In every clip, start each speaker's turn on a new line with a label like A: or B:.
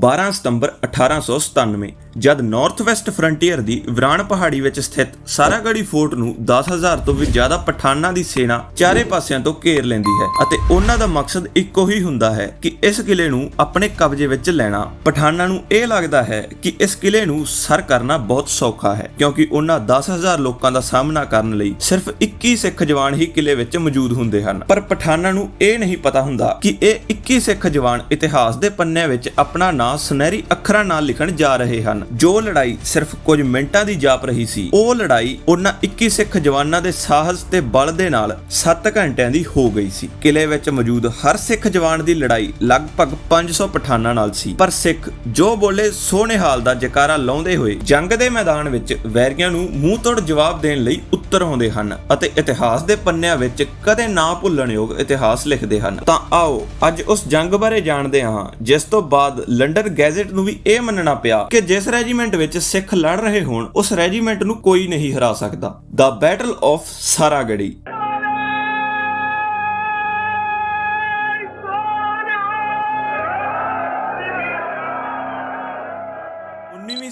A: 12 ਸਤੰਬਰ 1897 ਜਦ north West frontier ਦੀ ਵਿਰਾਨ ਪਹਾੜੀ ਵਿੱਚ ਸਥਿਤ ਸਾਰਾਗੜੀ ਫੋਰਟ ਨੂੰ 10000 ਤੋਂ ਵੀ ਜ਼ਿਆਦਾ ਪਠਾਨਾਂ ਦੀ ਸੈਨਾ ਚਾਰੇ ਪਾਸਿਆਂ ਤੋਂ ਘੇਰ ਲੈਂਦੀ ਹੈ ਅਤੇ ਉਹਨਾਂ ਦਾ ਮਕਸਦ ਇੱਕੋ ਹੀ ਹੁੰਦਾ ਹੈ ਕਿ ਇਸ ਕਿਲੇ ਨੂੰ ਆਪਣੇ ਕਬਜ਼ੇ ਵਿੱਚ ਲੈਣਾ। ਪਠਾਨਾਂ ਨੂੰ ਇਹ ਲੱਗਦਾ ਹੈ ਕਿ ਇਸ ਕਿਲੇ ਨੂੰ ਸਰ ਕਰਨਾ ਬਹੁਤ ਸੌਖਾ ਹੈ, ਕਿਉਂਕਿ ਉਹਨਾਂ 10000 ਲੋਕਾਂ ਦਾ ਸਾਹਮਣਾ ਕਰਨ ਲਈ ਸਿਰਫ 21 ਸਿੱਖ ਜਵਾਨ ਹੀ ਕਿਲੇ ਵਿੱਚ ਮੌਜੂਦ ਹੁੰਦੇ ਹਨ। ਪਰ ਪਠਾਨਾਂ ਨੂੰ ਇਹ ਨਹੀਂ ਪਤਾ ਹੁੰਦਾ ਕਿ ਇਹ 21 ਸਿੱਖ ਜਵਾਨ ਇਤਿਹਾਸ ਦੇ ਪੰਨਿਆਂ ਵਿੱਚ ਆਪਣਾ ਨਾਂ ਸੁਨਹਿਰੀ ਅੱਖਰਾਂ ਨਾਲ ਲਿਖਣ ਜਾ ਰਹੇ ਹਨ। ਜੋ ਲੜਾਈ ਸਿਰਫ ਕੁਝ ਮਿੰਟਾਂ ਦੀ ਜਾਪ ਰਹੀ ਸੀ, ਉਹ ਲੜਾਈ ਉਹਨਾਂ 21 ਸਿੱਖ ਜਵਾਨਾਂ ਦੇ ਸਾਹਸ ਤੇ ਬਲ ਦੇ ਨਾਲ 7 ਘੰਟਿਆਂ ਦੀ ਹੋ ਗਈ ਸੀ। ਕਿਲੇ ਵਿੱਚ ਮੌਜੂਦ ਹਰ ਸਿੱਖ ਜਵਾਨ ਦੀ ਲੜਾਈ ਲਗਭਗ 500 ਪਠਾਨਾਂ ਨਾਲ ਸੀ। ਪਰ ਸਿੱਖ ਜੋ ਬੋਲੇ ਸੋਹਣੇ ਹਾਲ ਦਾ ਜਕਾਰਾ ਲਾਉਂਦੇ ਹੋਏ ਜੰਗ ਦੇ ਮੈਦਾਨ ਵਿੱਚ ਵੈਰੀਆਂ ਨੂੰ ਮੂੰਹ ਤੋੜ ਜਵਾਬ ਦੇਣ ਲਈ ਉੱਤਰ ਆਉਂਦੇ ਹਨ ਅਤੇ ਇਤਿਹਾਸ ਦੇ ਪੰਨਿਆਂ ਵਿੱਚ ਕਦੇ ਨਾ ਭੁੱਲਣਯੋਗ ਇਤਿਹਾਸ ਲਿਖਦੇ ਹਨ। ਤਾਂ ਆਓ, ਅੱਜ ਉਸ ਜੰਗ ਬਾਰੇ ਜਾਣਦੇ ਹਾਂ, ਜਿਸ ਤੋਂ ਬਾਅਦ ਲੰਡਨ ਗੈਜ਼ਟ ਨੂੰ ਵੀ ਇਹ ਮੰਨਣਾ ਪਿਆ ਕਿ ਜਿਸ ਰੈਜੀਮੈਂਟ ਵਿੱਚ ਸਿੱਖ ਲੜ ਰਹੇ ਹੋਣ, ਉਸ ਰੈਜੀਮੈਂਟ ਨੂੰ ਕੋਈ ਨਹੀਂ ਹਰਾ ਸਕਦਾ। The battle of Saragarhi.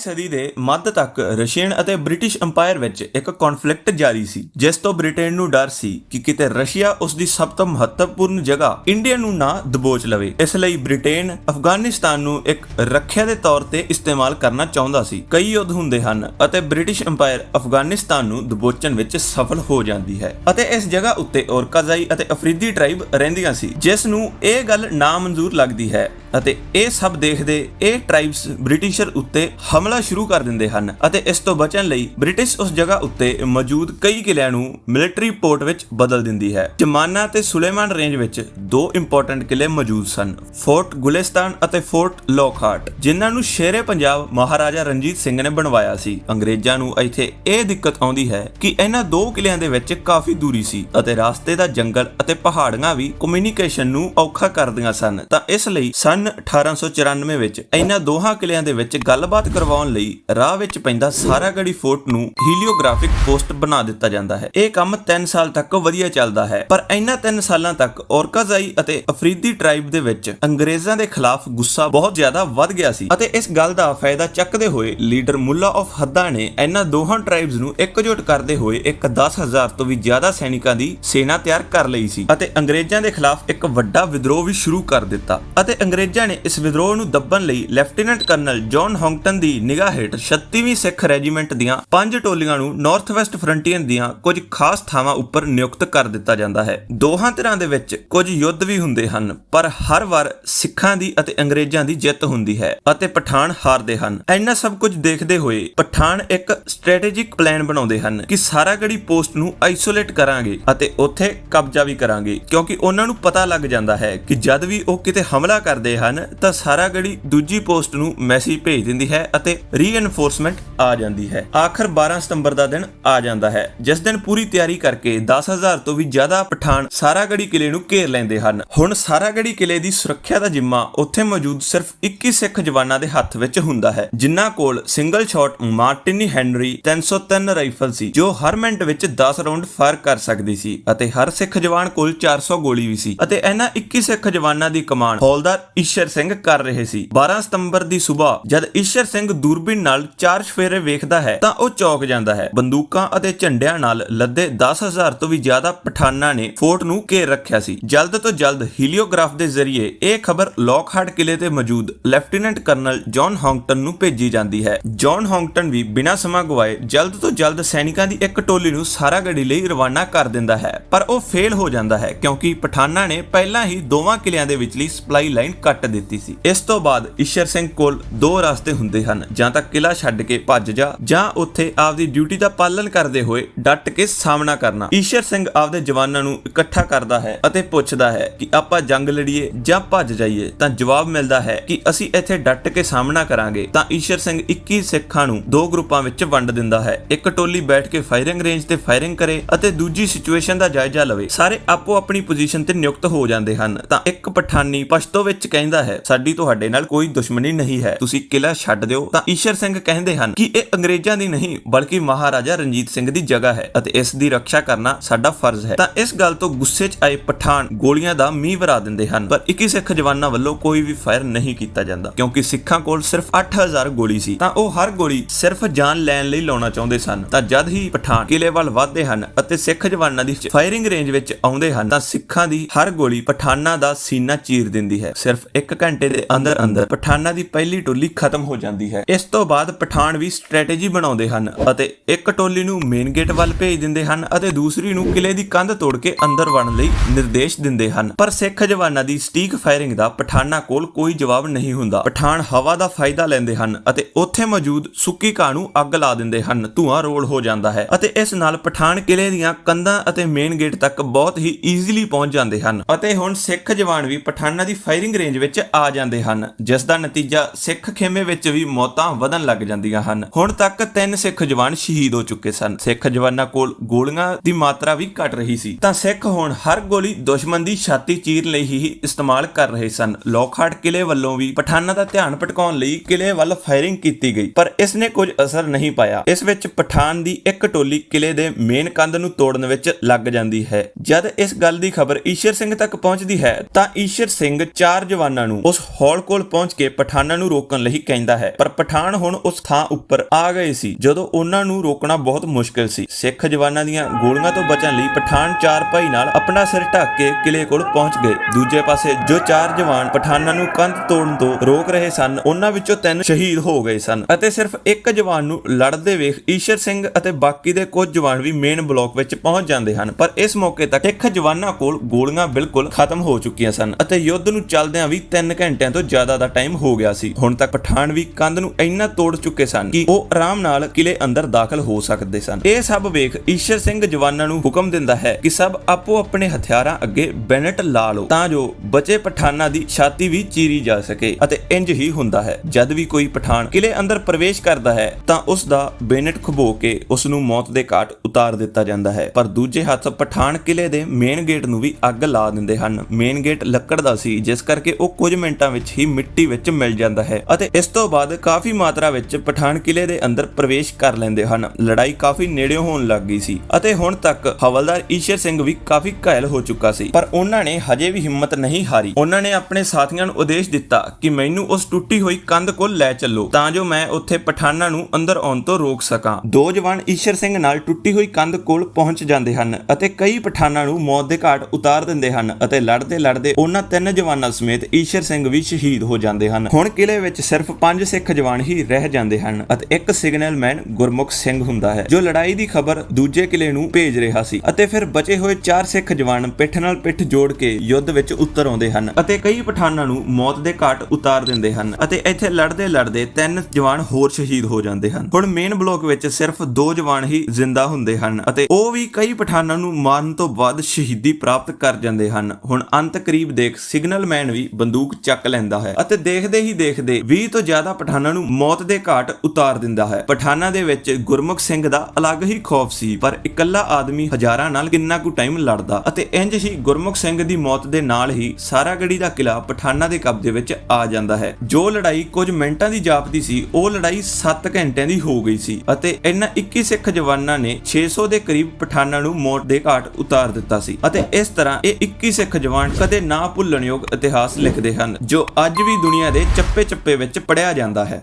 A: ਸਦੀ ਦੇ ਮੱਧ ਤੱਕ ਰਸ਼ੀਅਨ ਅਤੇ ਬ੍ਰਿਟਿਸ਼ ਅੰਪਾਇਰ ਵਿੱਚ ਇੱਕ ਕਨਫਲਿਕਟ ਜਾਰੀ ਸੀ, ਜਿਸ ਤੋਂ ਬ੍ਰਿਟੇਨ ਨੂੰ ਡਰ ਸੀ ਕਿ ਕਿਤੇ ਰਸ਼ੀਆ ਉਸ ਦੀ ਸਭ ਤੋਂ ਮਹੱਤਵਪੂਰਨ ਜਗ੍ਹਾ ਇੰਡੀਆ ਨੂੰ ਨਾ ਦਬੋਚ ਲਵੇ। ਇਸ ਲਈ ਬ੍ਰਿਟੇਨ ਅਫਗਾਨਿਸਤਾਨ ਨੂੰ ਇੱਕ ਰੱਖਿਆ ਦੇ ਤੌਰ ਤੇ ਇਸਤੇਮਾਲ ਕਰਨਾ ਚਾਹੁੰਦਾ ਸੀ। ਕਈ ਯੁੱਧ ਹੁੰਦੇ ਹਨ ਅਤੇ ਬ੍ਰਿਟਿਸ਼ ਅੰਪਾਇਰ ਅਫਗਾਨਿਸਤਾਨ ਨੂੰ ਦਬੋਚਣ ਵਿੱਚ ਸਫਲ ਹੋ ਜਾਂਦੀ ਹੈ ਅਤੇ ਇਸ ਜਗ੍ਹਾ ਉੱਤੇ ਔਰਕਾਜ਼ਾਈ ਅਤੇ ਅਫਰੀਦੀ ਟ੍ਰਾਈਬ ਰਹਿੰਦੀਆਂ ਸੀ, ਜਿਸ ਨੂੰ ਇਹ ਗੱਲ ਨਾ ਮਨਜ਼ੂਰ ਲੱਗਦੀ ਹੈ ਅਤੇ ਇਹ ਸਭ ਦੇਖਦੇ ਇਹ ਟ੍ਰਾਈਬਸ ਬ੍ਰਿਟਿਸ਼ਰ ਉੱਤੇ ਹਮਲਾ ਸ਼ੁਰੂ ਕਰ ਦਿੰਦੇ ਹਨ ਅਤੇ ਇਸ ਤੋਂ ਬਚਣ ਲਈ ਬ੍ਰਿਟਿਸ਼ ਉਸ ਜਗ੍ਹਾ ਉੱਤੇ ਮੌਜੂਦ ਕਈ ਕਿਲਿਆਂ ਨੂੰ ਮਿਲਟਰੀ ਪੋਰਟ ਵਿੱਚ ਬਦਲ ਦਿੰਦੀ ਹੈ। ਜਮਾਨਾ ਤੇ ਸੁਲੇਮਾਨ ਰੇਂਜ ਵਿੱਚ ਦੋ ਇੰਪੋਰਟੈਂਟ ਕਿਲੇ ਮੌਜੂਦ ਸਨ ਫੋਰਟ ਗੁਲਿਸਤਾਨ ਅਤੇ ਫੋਰਟ ਲੋਕਹਾਰਟ ਜਿਨ੍ਹਾਂ ਨੂੰ ਸ਼ੇਰੇ ਪੰਜਾਬ ਮਹਾਰਾਜਾ ਰਣਜੀਤ ਸਿੰਘ ਨੇ ਬਣਵਾਇਆ ਸੀ। ਅੰਗਰੇਜ਼ਾਂ ਨੂੰ ਇੱਥੇ ਇਹ ਦਿੱਕਤ ਆਉਂਦੀ ਹੈ ਕਿ ਇਹਨਾਂ ਦੋ ਕਿਲਿਆਂ ਦੇ ਵਿੱਚ ਕਾਫੀ ਦੂਰੀ ਸੀ ਅਤੇ ਰਾਸਤੇ ਦਾ ਜੰਗਲ ਅਤੇ ਪਹਾੜੀਆਂ ਵੀ ਕਮਿਊਨੀਕੇਸ਼ਨ ਨੂੰ ਔਖਾ ਕਰਦੀਆਂ ਸਨ। ਤਾਂ ਇਸ ਲਈ ਸਨ 1894 ਵਿੱਚ ਇਹਨਾਂ ਦੋਹਾਂ ਕਿਲਿਆਂ ਦੇ ਵਿੱਚ ਗੱਲਬਾਤ ਕਰਵਾਉਣ ਲਈ ਰਾਹ ਵਿੱਚ ਪੈਂਦਾ ਸਾਰਾਗੜੀ ਫੋਰਟ ਨੂੰ ਹੀਲੀਓਗ੍ਰਾਫਿਕ ਪੋਸਟ ਬਣਾ ਦਿੱਤਾ ਜਾਂਦਾ ਹੈ। ਇਹ ਕੰਮ 3 ਸਾਲ ਤੱਕ ਵਧੀਆ ਚੱਲਦਾ ਹੈ, ਪਰ ਇਹਨਾਂ 3 ਸਾਲਾਂ ਤੱਕ ਔਰਕਾਜ਼ਾਈ ਅਤੇ ਅਫਰੀਦੀ ਟ੍ਰਾਈਬ ਦੇ ਵਿੱਚ ਅੰਗਰੇਜ਼ਾਂ ਦੇ ਖਿਲਾਫ ਗੁੱਸਾ ਬਹੁਤ ਜ਼ਿਆਦਾ ਵੱਧ ਗਿਆ ਸੀ ਅਤੇ ਇਸ ਗੱਲ ਦਾ ਫਾਇਦਾ ਚੱਕਦੇ ਹੋਏ ਲੀਡਰ ਮੁੱਲਾ ਆਫ ਹੱਦਾ ਨੇ ਇਹਨਾਂ ਦੋਹਾਂ ਟ੍ਰਾਈਬਸ ਨੂੰ ਇਕਜੁੱਟ ਕਰਦੇ ਹੋਏ ਇੱਕ 10000 ਤੋਂ ਵੀ ਜ਼ਿਆਦਾ ਸੈਨਿਕਾਂ ਦੀ ਸੈਨਾ ਤਿਆਰ ਕਰ ਲਈ ਸੀ ਅਤੇ ਅੰਗਰੇਜ਼ਾਂ ਦੇ ਖਿਲਾਫ ਇੱਕ ਵੱਡਾ ਵਿਦਰੋਹ ਵੀ ਸ਼ੁਰੂ ਕਰ ਦਿੱਤਾ ਅਤੇ ਅੰਗਰੇਜ਼ ਨੇ ਇਸ ਵਿਦਰੋਹ ਨੂੰ ਦੱਬਣ ਲਈ ਲੈਫਟੀਨੈਂਟ ਕਰਨਲ ਜੌਨ ਹੌਂਗਟਨ ਦੀ ਨਿਗਾਹ ਹੇਠ 36ਵੀਂ ਸਿੱਖ ਰੈਜੀਮੈਂਟ ਦੀਆਂ ਪੰਜ ਟੋਲੀਆਂ ਨੂੰ ਨਾਰਥ ਵੈਸਟ ਫਰੰਟੀਅਰ ਦੀਆਂ ਕੁਝ ਖਾਸ ਥਾਵਾਂ ਉੱਪਰ ਨਿਯੁਕਤ ਕਰ ਦਿੱਤਾ ਜਾਂਦਾ ਹੈ। ਦੋਹਾਂ ਧਿਰਾਂ ਦੇ ਵਿੱਚ ਕੁਝ ਯੁੱਧ ਵੀ ਹੁੰਦੇ ਹਨ, ਪਰ ਹਰ ਵਾਰ ਸਿੱਖਾਂ ਦੀ ਅਤੇ ਅੰਗਰੇਜ਼ਾਂ ਦੀ ਜਿੱਤ ਹੁੰਦੀ ਹੈ ਅਤੇ ਪਠਾਨ ਹਾਰਦੇ ਹਨ। ਇੰਨਾ ਸਭ ਕੁਝ ਦੇਖਦੇ ਹੋਏ ਪਠਾਨ ਇੱਕ ਸਟ੍ਰੈਟੇਜਿਕ ਪਲਾਨ ਬਣਾਉਂਦੇ ਹਨ ਕਿ ਸਾਰਾਗੜੀ ਪੋਸਟ ਨੂੰ ਆਈਸੋਲੇਟ ਕਰਾਂਗੇ ਅਤੇ ਉੱਥੇ ਕਬਜ਼ਾ ਵੀ ਕਰਾਂਗੇ, ਕਿਉਂਕਿ ਉਹਨਾਂ ਨੂੰ ਪਤਾ ਲੱਗ ਜਾਂਦਾ ਹੈ ਕਿ ਜਦ ਵੀ ਉਹ ਕਿਤੇ ਹਮਲਾ ਕਰਦੇ ਹਨ, ਤਾਂ ਸਾਰਾਗੜੀ ਦੂਜੀ ਪੋਸਟ ਨੂੰ ਮੈਸੇਜ ਭੇਜ ਦਿੰਦੀ ਹੈ ਅਤੇ ਰੀਇਨਫੋਰਸਮੈਂਟ ਆ ਜਾਂਦੀ ਹੈ। ਆਖਰ 12 ਸਤੰਬਰ ਦਾ ਦਿਨ ਆ ਜਾਂਦਾ ਹੈ। ਜਿਸ ਦਿਨ ਪੂਰੀ ਤਿਆਰੀ ਕਰਕੇ 10000 ਤੋਂ ਵੀ ਜ਼ਿਆਦਾ ਪਠਾਨ ਸਾਰਾਗੜੀ ਕਿਲੇ ਨੂੰ ਘੇਰ ਲੈਂਦੇ ਹਨ। ਹੁਣ ਸਾਰਾਗੜੀ ਕਿਲੇ ਦੀ ਸੁਰੱਖਿਆ ਦਾ ਜ਼ਿੰਮਾ ਉੱਥੇ ਮੌਜੂਦ ਸਿਰਫ 21 ਸਿੱਖ ਜਵਾਨਾਂ ਦੇ ਹੱਥ ਵਿੱਚ ਹੁੰਦਾ ਹੈ, ਜਿਨ੍ਹਾਂ ਕੋਲ single shot Martini Henry 303 rifle ਸੀ, ਜੋ ਹਰ ਮਿੰਟ ਵਿੱਚ 10 ਰਾਉਂਡ ਫਾਇਰ ਕਰ ਸਕਦੀ ਸੀ ਅਤੇ ਹਰ ਸਿੱਖ ਜਵਾਨ ਕੋਲ 400 ਗੋਲੀ ਵੀ ਸੀ। ਅਤੇ ਇਹਨਾਂ 21 ਸਿੱਖ ਜਵਾਨਾਂ ਦੀ ਕਮਾਂਡ ਹੌਲਦਾਰ ਈਸ਼ਰ ਸਿੰਘ ਕਰ ਰਹੇ ਸੀ। 12 ਸਤੰਬਰ ਦੀ ਸਵੇਰ ਜਦ ਈਸ਼ਰ ਸਿੰਘ ਦੂਰਬੀਨ ਨਾਲ ਚਾਰ ਸ਼ਫੇਰੇ ਵੇਖਦਾ ਹੈ ਤਾਂ ਉਹ ਚੌਕ ਜਾਂਦਾ ਹੈ। ਬੰਦੂਕਾਂ ਅਤੇ ਝੰਡਿਆਂ ਨਾਲ ਲੱਦੇ 10000 ਤੋਂ ਵੀ ਜ਼ਿਆਦਾ ਪਠਾਨਾਂ ਨੇ ਫੋਰਟ ਨੂੰ ਘੇਰ ਰੱਖਿਆ ਸੀ। ਜਲਦ ਤੋਂ ਜਲਦ ਹੀਲੀਓਗ੍ਰਾਫ ਦੇ ਜ਼ਰੀਏ ਇਹ ਖਬਰ ਲੋਕਹਾਰਟ ਕਿਲੇ ਤੇ ਮੌਜੂਦ ਲੈਫਟੀਨੈਂਟ ਕਰਨਲ ਜੌਨ ਹੌਂਗਟਨ ਨੂੰ ਭੇਜੀ ਜਾਂਦੀ ਹੈ। ਜੌਨ ਹੌਂਗਟਨ ਵੀ ਬਿਨਾਂ ਸਮਾਂ ਗਵਾਏ ਜਲਦ ਤੋਂ ਜਲਦ ਸੈਨਿਕਾਂ ਦੀ ਇੱਕ ਟੋਲੀ ਨੂੰ ਸਾਰਾ ਗੜੀ ਲਈ ਰਵਾਨਾ ਕਰ ਦਿੰਦਾ ਹੈ। ਪਰ ਉਹ ਫੇਲ ਹੋ ਜਾਂਦਾ ਹੈ ਕਿਉਂਕਿ ਪਠਾਨਾਂ ਨੇ ਪਹਿਲਾਂ ਹੀ ਦੋਵਾਂ ਕਿਲਿਆਂ ਦੇ ਵਿਚਲੀ ਸਪਲਾਈ ਲਾਈਨ ਕੱਟ ਦਿੱਤੀ ਸੀ। ਇਸ ਤੋਂ ਬਾਅਦ ਈਸ਼ਰ ਸਿੰਘ ਕੋਲ ਦੋ ਰਸਤੇ ਹੁੰਦੇ ਹਨ। ਜਾਂ ਤਾਂ ਕਿਲਾ ਛੱਡ ਕੇ ਭੱਜ ਜਾ, ਜਾਂ ਉੱਥੇ ਆਪਦੀ ਡਿਊਟੀ ਦਾ ਪਾਲਣ ਕਰਦੇ ਹੋਏ ਡਟ ਕੇ ਸਾਹਮਣਾ ਕਰਨਾ। ਈਸ਼ਰ ਸਿੰਘ ਆਪਦੇ ਜਵਾਨਾਂ ਨੂੰ ਇਕੱਠਾ ਕਰਦਾ ਹੈ ਅਤੇ ਪੁੱਛਦਾ ਹੈ ਕਿ ਆਪਾਂ ਜੰਗ ਲੜੀਏ ਜਾਂ ਭੱਜ ਜਾਈਏ, ਤਾਂ ਜਵਾਬ ਮਿਲਦਾ ਹੈ ਕਿ ਅਸੀਂ ਇੱਥੇ ਡਟ ਕੇ ਸਾਹਮਣਾ ਕਰਾਂਗੇ। ਤਾਂ ਈਸ਼ਰ ਸਿੰਘ 21 ਸਿੱਖਾਂ ਨੂੰ ਦੋ ਗਰੁੱਪਾਂ ਵਿੱਚ ਵੰਡ ਦਿੰਦਾ ਹੈ। ਇੱਕ ਟੋਲੀ ਬੈਠ ਕੇ ਫਾਇਰਿੰਗ ਰੇਂਜ ਤੇ ਫਾਇਰਿੰਗ ਕਰੇ ਅਤੇ ਦੂਜੀ ਸਿਚੁਏਸ਼ਨ ਦਾ ਜਾਇਜ਼ਾ ਲਵੇ। ਸਾਰੇ ਆਪੋ ਆਪਣੀ ਪੋਜੀਸ਼ਨ ਤੇ ਨਿਯੁਕਤ ਹੋ ਜਾਂਦੇ ਹਨ। ਤਾਂ ਇੱਕ ਪਠਾਨੀ ਪਸ਼ਤੋ ਵਿੱਚ ਕਹਿੰਦੇ ਕਹਿੰਦਾ ਹੈ। ਸਾਡੀ ਤੁਹਾਡੇ ਨਾਲ ਕੋਈ ਦੁਸ਼ਮਣੀ ਨਹੀਂ ਹੈ। ਤੁਸੀਂ ਕਿਲਾ ਛੱਡ ਦਿਓ। ਤਾਂ ਈਸ਼ਰ ਸਿੰਘ ਕਹਿੰਦੇ ਹਨ ਕਿ ਇਹ ਅੰਗਰੇਜ਼ਾਂ ਦੀ ਨਹੀਂ, ਬਲਕਿ ਮਹਾਰਾਜਾ ਰਣਜੀਤ ਸਿੰਘ ਦੀ ਜਗ੍ਹਾ ਹੈ ਅਤੇ ਇਸ ਦੀ ਰੱਖਿਆ ਕਰਨਾ ਸਾਡਾ ਫਰਜ਼ ਹੈ। ਤਾਂ ਇਸ ਗੱਲ ਤੋਂ ਗੁੱਸੇ 'ਚ ਆਏ ਪਠਾਨ ਗੋਲੀਆਂ ਦਾ ਮੀਂਹ ਵਰਾ ਦਿੰਦੇ ਹਨ। ਪਰ 21 ਸਿੱਖ ਜਵਾਨਾਂ ਵੱਲੋਂ ਕੋਈ ਵੀ ਫਾਇਰ ਨਹੀਂ ਕੀਤਾ ਜਾਂਦਾ, ਕਿਉਂਕਿ ਸਿੱਖਾਂ ਕੋਲ ਸਿਰਫ 8000 ਗੋਲੀ ਸੀ। ਤਾਂ ਉਹ ਹਰ ਗੋਲੀ ਸਿਰਫ ਜਾਨ ਲੈਣ ਲਈ ਲਾਉਣਾ ਚਾਹੁੰਦੇ ਸਨ। ਤਾਂ ਜਦ ਹੀ ਪਠਾਨ ਕਿਲੇ ਵੱਲ ਵਧਦੇ ਹਨ ਅਤੇ ਸਿੱਖ ਜਵਾਨਾਂ ਦੀ ਫਾਇਰਿੰਗ ਰੇਂਜ ਵਿੱਚ ਆਉਂਦੇ ਹਨ, ਤਾਂ ਸਿੱਖਾਂ ਦੀ ਹਰ ਗੋਲੀ ਪਠਾਨਾਂ ਦਾ ਸੀਨਾ ਚੀਰ ਦਿੰਦੀ ਹੈ। ਸਿਰਫ 1 ਘੰਟੇ ਦੇ ਅੰਦਰ ਅੰਦਰ ਪਠਾਨਾਂ ਦੀ ਪਹਿਲੀ ਟੋਲੀ ਖਤਮ ਹੋ ਜਾਂਦੀ ਹੈ। ਇਸ ਤੋਂ ਬਾਅਦ ਪਠਾਨ ਵੀ ਸਟ੍ਰੈਟੇਜੀ ਬਣਾਉਂਦੇ ਹਨ ਅਤੇ ਇੱਕ ਟੋਲੀ ਨੂੰ ਮੇਨ ਗੇਟ ਵੱਲ ਭੇਜ ਦਿੰਦੇ ਹਨ ਅਤੇ ਦੂਸਰੀ ਨੂੰ ਕਿਲੇ ਦੀ ਕੰਧ ਤੋੜ ਕੇ ਅੰਦਰ ਵੜਨ ਲਈ ਨਿਰਦੇਸ਼ ਦਿੰਦੇ ਹਨ। ਪਰ ਸਿੱਖ ਜਵਾਨਾਂ ਦੀ ਸਟੀਕ ਫਾਇਰਿੰਗ ਦਾ ਪਠਾਨਾਂ ਕੋਲ ਕੋਈ ਜਵਾਬ ਨਹੀਂ ਹੁੰਦਾ। ਪਠਾਨ ਹਵਾ ਦਾ ਫਾਇਦਾ ਲੈਂਦੇ ਹਨ ਅਤੇ ਉੱਥੇ ਮੌਜੂਦ ਸੁੱਕੀ ਘਾਹ ਨੂੰ ਅੱਗ ਲਾ ਦਿੰਦੇ ਹਨ। ਧੂਆਂ ਰੋਲ ਹੋ ਜਾਂਦਾ ਹੈ ਅਤੇ ਇਸ ਨਾਲ ਪਠਾਨ ਕਿਲੇ ਦੀਆਂ ਕੰਧਾਂ ਅਤੇ ਮੇਨ ਗੇਟ ਤੱਕ ਬਹੁਤ ਹੀ ਈਜ਼ੀਲੀ ਪਹੁੰਚ ਜਾਂਦੇ ਹਨ। ਅਤੇ ਹੁਣ ਸਿੱਖ ਜਵਾਨ ਵੀ ਪਠਾਨਾਂ ਦੀ ਫਾਇਰਿੰਗ ਰੇਂਜ ਵਿੱਚ ਆ ਜਾਂਦੇ ਹਨ, ਜਿਸ ਦਾ ਨਤੀਜਾ ਸਿੱਖ ਖੇਮੇ ਵਿੱਚ ਵੀ ਮੌਤਾਂ ਵਧਣ ਲੱਗ ਜਾਂਦੀਆਂ ਹਨ। ਹੁਣ ਤੱਕ ਤਿੰਨ ਸਿੱਖ ਜਵਾਨ ਸ਼ਹੀਦ ਹੋ ਚੁੱਕੇ ਸਨ। ਸਿੱਖ ਜਵਾਨਾਂ ਕੋਲ ਗੋਲੀਆਂ ਦੀ ਮਾਤਰਾ ਵੀ ਘਟ ਰਹੀ ਸੀ। ਤਾਂ ਸਿੱਖ ਹੁਣ ਹਰ ਗੋਲੀ ਦੁਸ਼ਮਣ ਦੀ ਛਾਤੀ ਚੀਰ ਲਈ ਹੀ ਇਸਤੇਮਾਲ ਕਰ ਰਹੇ ਸਨ। ਲੋਕਹਾਰਟ ਕਿਲੇ ਵੱਲੋਂ ਵੀ ਪਠਾਨਾਂ ਦਾ ਧਿਆਨ ਭਟਕਾਉਣ ਲਈ ਕਿਲੇ ਵੱਲ ਫਾਇਰਿੰਗ ਕੀਤੀ ਗਈ, ਪਰ ਇਸ ਨੇ ਕੁਝ ਅਸਰ ਨਹੀਂ ਪਾਇਆ। ਇਸ ਵਿੱਚ ਪਠਾਨ ਦੀ ਇੱਕ ਟੋਲੀ ਕਿਲੇ ਦੇ ਮੇਨ ਕੰਧ ਨੂੰ ਤੋੜਨ ਵਿੱਚ ਲੱਗ ਜਾਂਦੀ ਹੈ। ਜਦ ਇਸ ਗੱਲ ਦੀ ਖਬਰ ਈਸ਼ਰ ਸਿੰਘ ਤੱਕ ਪਹੁੰਚਦੀ ਹੈ, ਤਾਂ ਈਸ਼ਰ ਸਿੰਘ ਚਾਰ ਜਵਾਨ ਨੂੰ। ਉਸ ਹੌਲ ਕੋਲ ਪਹੁੰਚ ਕੇ ਪਠਾਨਾਂ ਨੂੰ ਰੋਕਣ ਲਈ ਕਹਿੰਦਾ ਹੈ। ਪਰ ਪਠਾਨ ਹੁਣ ਉਸ ਥਾਂ ਉੱਪਰ ਆ ਗਏ ਸੀ, ਜਦੋਂ ਉਹਨਾਂ ਨੂੰ ਰੋਕਣਾ ਬਹੁਤ ਮੁਸ਼ਕਿਲ ਸੀ। ਸਿੱਖ ਜਵਾਨਾਂ ਦੀਆਂ ਗੋਲੀਆਂ ਤੋਂ ਬਚਣ ਲਈ ਪਠਾਨ ਚਾਰ ਭਾਈ ਨਾਲ ਆਪਣਾ ਸਿਰ ਢੱਕ ਕੇ ਕਿਲੇ ਕੋਲ ਪਹੁੰਚ ਗਏ। ਦੂਜੇ ਪਾਸੇ ਜੋ ਚਾਰ ਜਵਾਨ ਪਠਾਨਾਂ ਨੂੰ ਕੰਧ ਤੋੜਨ ਤੋਂ ਰੋਕ ਰਹੇ ਸਨ, ਉਹਨਾਂ ਵਿੱਚੋਂ ਤਿੰਨ ਸ਼ਹੀਦ ਹੋ ਗਏ ਸਨ ਅਤੇ ਸਿਰਫ ਇੱਕ ਜਵਾਨ ਨੂੰ ਲੜਦੇ ਵੇਖ ਈਸ਼ਰ ਸਿੰਘ ਅਤੇ ਬਾਕੀ ਦੇ ਕੁਝ ਜਵਾਨ ਵੀ ਮੇਨ ਬਲਾਕ ਵਿੱਚ ਪਹੁੰਚ ਜਾਂਦੇ ਹਨ। ਪਰ ਇਸ ਮੌਕੇ ਤੱਕ ਸਿੱਖ ਜਵਾਨਾਂ ਕੋਲ ਗੋਲੀਆਂ ਬਿਲਕੁਲ ਖਤਮ ਹੋ ਚੁੱਕੀਆਂ ਸਨ ਅਤੇ ਯੁੱਧ ਨੂੰ ਚੱਲਦਿਆਂ ਵੀ 3 ਘੰਟਿਆਂ ਤੋਂ ਜ਼ਿਆਦਾ ਦਾ ਟਾਈਮ ਹੋ ਗਿਆ ਸੀ। ਹੁਣ ਤੱਕ ਪਠਾਨ ਵੀ ਕੰਧ ਨੂੰ ਇੰਨਾ ਤੋੜ ਚੁੱਕੇ ਸਨ ਕਿ ਉਹ ਆਰਾਮ ਨਾਲ ਕਿਲੇ ਅੰਦਰ ਦਾਖਲ ਹੋ ਸਕਦੇ ਸਨ। ਇਹ ਸਭ ਵੇਖ ਈਸ਼ਰ ਸਿੰਘ ਜਵਾਨਾਂ ਨੂੰ ਹੁਕਮ ਦਿੰਦਾ ਹੈ ਕਿ ਸਭ ਆਪੋ ਆਪਣੇ ਹਥਿਆਰਾਂ ਅੱਗੇ ਬੈਨਟ ਲਾ ਲਓ, ਤਾਂ ਜੋ ਬਚੇ ਪਠਾਨਾਂ ਦੀ ਛਾਤੀ ਵੀ ਚੀਰੀ ਜਾ ਸਕੇ ਅਤੇ ਇੰਜ ਹੀ ਹੁੰਦਾ ਹੈ। ਜਦ ਵੀ ਕੋਈ ਪਠਾਨ ਕਿਲੇ ਅੰਦਰ ਪ੍ਰਵੇਸ਼ ਕਰਦਾ ਹੈ, ਤਾਂ ਉਸ ਦਾ ਬੈਨਟ ਖੁਬੋ ਕੇ ਉਸ ਨੂੰ ਮੌਤ ਦੇ ਘਾਟ ਉਤਾਰ ਦਿੱਤਾ ਜਾਂਦਾ ਹੈ। ਪਰ ਦੂਜੇ ਹੱਥ ਪਠਾਨ ਕਿਲੇ ਦੇ ਮੇਨ ਗੇਟ ਨੂੰ ਵੀ ਅੱਗ ਲਾ ਦਿੰਦੇ ਹਨ। ਮੇਨ ਗੇਟ ਲੱਕੜ ਦਾ ਸੀ, ਜਿਸ ਕਰਕੇ ਉਹ ਕੁਝ ਮਿੰਟਾਂ ਵਿੱਚ ਹੀ ਮਿੱਟੀ ਵਿੱਚ ਮਿਲ ਜਾਂਦਾ ਹੈ ਅਤੇ ਇਸ ਤੋਂ ਬਾਅਦ ਕਾਫੀ ਮਾਤਰਾ ਵਿੱਚ ਪਠਾਨ ਕਿਲੇ ਦੇ ਅੰਦਰ ਪ੍ਰਵੇਸ਼ ਕਰ ਲੈਂਦੇ ਹਨ। ਲੜਾਈ ਕਾਫੀ ਨੇੜੇ ਹੋਣ ਲੱਗ ਗਈ ਸੀ ਅਤੇ ਹੁਣ ਤੱਕ ਹਵਲਦਾਰ ਈਸ਼ਰ ਸਿੰਘ ਵੀ ਕਾਫੀ ਘਾਇਲ ਹੋ ਚੁੱਕਾ ਸੀ। ਪਰ ਉਹਨਾਂ ਨੇ ਹਜੇ ਵੀ ਹਿੰਮਤ ਨਹੀਂ ਹਾਰੀ। ਉਹਨਾਂ ਨੇ ਆਪਣੇ ਸਾਥੀਆਂ ਨੂੰ ਉਦੇਸ਼ ਦਿੱਤਾ ਕਿ ਮੈਨੂੰ ਉਸ ਟੁੱਟੀ ਹੋਈ ਕੰਧ ਕੋਲ ਲੈ ਚੱਲੋ ਤਾਂ ਜੋ ਮੈਂ ਉੱਥੇ ਪਠਾਨਾਂ ਨੂੰ ਅੰਦਰ ਆਉਣ ਤੋਂ ਰੋਕ ਸਕਾਂ। ਦੋ ਜਵਾਨ ਈਸ਼ਰ ਸਿੰਘ ਨਾਲ ਟੁੱਟੀ ਹੋਈ ਕੰਧ ਕੋਲ ਪਹੁੰਚ ਜਾਂਦੇ ਹਨ ਅਤੇ ਕਈ ਪਠਾਨਾਂ ਨੂੰ ਮੌਤ ਦੇ ਘਾਟ ਉਤਾਰ ਦਿੰਦੇ ਹਨ ਅਤੇ ਲੜਦੇ ਲੜਦੇ ਉਹਨਾਂ ਤਿੰਨ ਜਵਾਨਾਂ ਸਮੇਤ ਈਸ਼ਰ ਸਿੰਘ ਵੀ ਸ਼ਹੀਦ ਹੋ ਜਾਂਦੇ ਹਨ। ਹੁਣ ਕਿਲੇ ਵਿੱਚ ਸਿਰਫ ਪੰਜ ਸਿੱਖ ਜਵਾਨ ਹੀ ਰਹਿ ਜਾਂਦੇ ਹਨ ਅਤੇ ਇੱਕ ਸਿਗਨਲਮੈਨ ਗੁਰਮੁਖ ਸਿੰਘ ਹੁੰਦਾ ਹੈ, ਜੋ ਲੜਾਈ ਦੀ ਖਬਰ ਦੂਜੇ ਕਿਲੇ ਨੂੰ ਭੇਜ ਰਿਹਾ ਸੀ ਅਤੇ ਫਿਰ ਬਚੇ ਹੋਏ ਚਾਰ ਸਿੱਖ ਜਵਾਨ ਪਿੱਠ ਨਾਲ ਪਿੱਠ ਜੋੜ ਕੇ ਯੁੱਧ ਵਿੱਚ ਉਤਰ ਆਉਂਦੇ ਹਨ ਅਤੇ ਕਈ ਪਠਾਨਾਂ ਨੂੰ ਮੌਤ ਦੇ ਘਾਟ ਉਤਾਰ ਦਿੰਦੇ ਹਨ ਅਤੇ ਇੱਥੇ ਲੜਦੇ ਲੜਦੇ ਤਿੰਨ ਜਵਾਨ ਹੋਰ ਸ਼ਹੀਦ ਹੋ ਜਾਂਦੇ ਹਨ। ਹੁਣ ਮੇਨ ਬਲਾਕ ਵਿੱਚ ਸਿਰਫ ਦੋ ਜਵਾਨ ਹੀ ਜ਼ਿੰਦਾ ਹੁੰਦੇ ਹਨ ਅਤੇ ਉਹ ਵੀ ਕਈ ਪਠਾਨਾਂ ਨੂੰ ਮਾਰਨ ਤੋਂ ਬਾਅਦ ਸ਼ਹੀਦੀ ਪ੍ਰਾਪਤ ਕਰ ਜਾਂਦੇ ਹਨ। ਹੁਣ ਅੰਤ ਕਰੀਬ ਦੇਖ ਸਿਗਨਲਮੈਨ ਵੀ ਬੰਦੂਕ ਚੱਕ ਲੈਂਦਾ ਹੈ ਅਤੇ ਦੇਖਦੇ ਹੀ ਦੇਖਦੇ 20 ਤੋਂ ਜ਼ਿਆਦਾ ਪਠਾਨਾਂ ਨੂੰ ਮੌਤ ਦੇ ਘਾਟ ਉਤਾਰ ਦਿੰਦਾ ਹੈ। ਪਠਾਨਾਂ ਦੇ ਵਿੱਚ ਗੁਰਮੁਖ ਸਿੰਘ ਦਾ ਅਲੱਗ ਹੀ ਖੌਫ ਸੀ, ਪਰ ਇਕੱਲਾ ਆਦਮੀ ਹਜ਼ਾਰਾਂ ਨਾਲ ਕਿੰਨਾ ਕੁ ਟਾਈਮ ਲੜਦਾ ਅਤੇ ਇੰਜ ਹੀ ਗੁਰਮੁਖ ਸਿੰਘ ਦੀ ਮੌਤ ਦੇ ਨਾਲ ਹੀ ਸਾਰਾਗੜੀ ਦਾ ਕਿਲਾ ਪਠਾਨਾਂ ਦੇ ਕਬਜ਼ੇ ਵਿੱਚ ਆ ਜਾਂਦਾ ਹੈ। ਜੋ ਲੜਾਈ ਕੁਝ ਮਿੰਟਾਂ ਦੀ ਜਾਪਦੀ ਸੀ, ਉਹ ਲੜਾਈ 7 ਘੰਟਿਆਂ ਦੀ ਹੋ ਗਈ ਸੀ ਅਤੇ ਇਹਨਾਂ 21 ਸਿੱਖ ਜਵਾਨਾਂ ਨੇ 600 ਦੇ ਕਰੀਬ ਪਠਾਨਾਂ ਨੂੰ ਮੌਤ ਦੇ ਘਾਟ ਉਤਾਰ ਦਿੱਤਾ ਸੀ ਅਤੇ ਇਸ ਤਰ੍ਹਾਂ ਇਹ 21 ਸਿੱਖ ਜਵਾਨ ਕਦੇ ਨਾ ਭੁੱਲਣਯੋਗ ਇਤਿਹਾਸ ਲਿਖ ਲਿਖਦੇ ਹਨ ਜੋ ਅੱਜ ਵੀ ਦੁਨੀਆ ਦੇ ਚੱਪੇ-ਚੱਪੇ ਵਿੱਚ ਪੜਿਆ ਜਾਂਦਾ ਹੈ।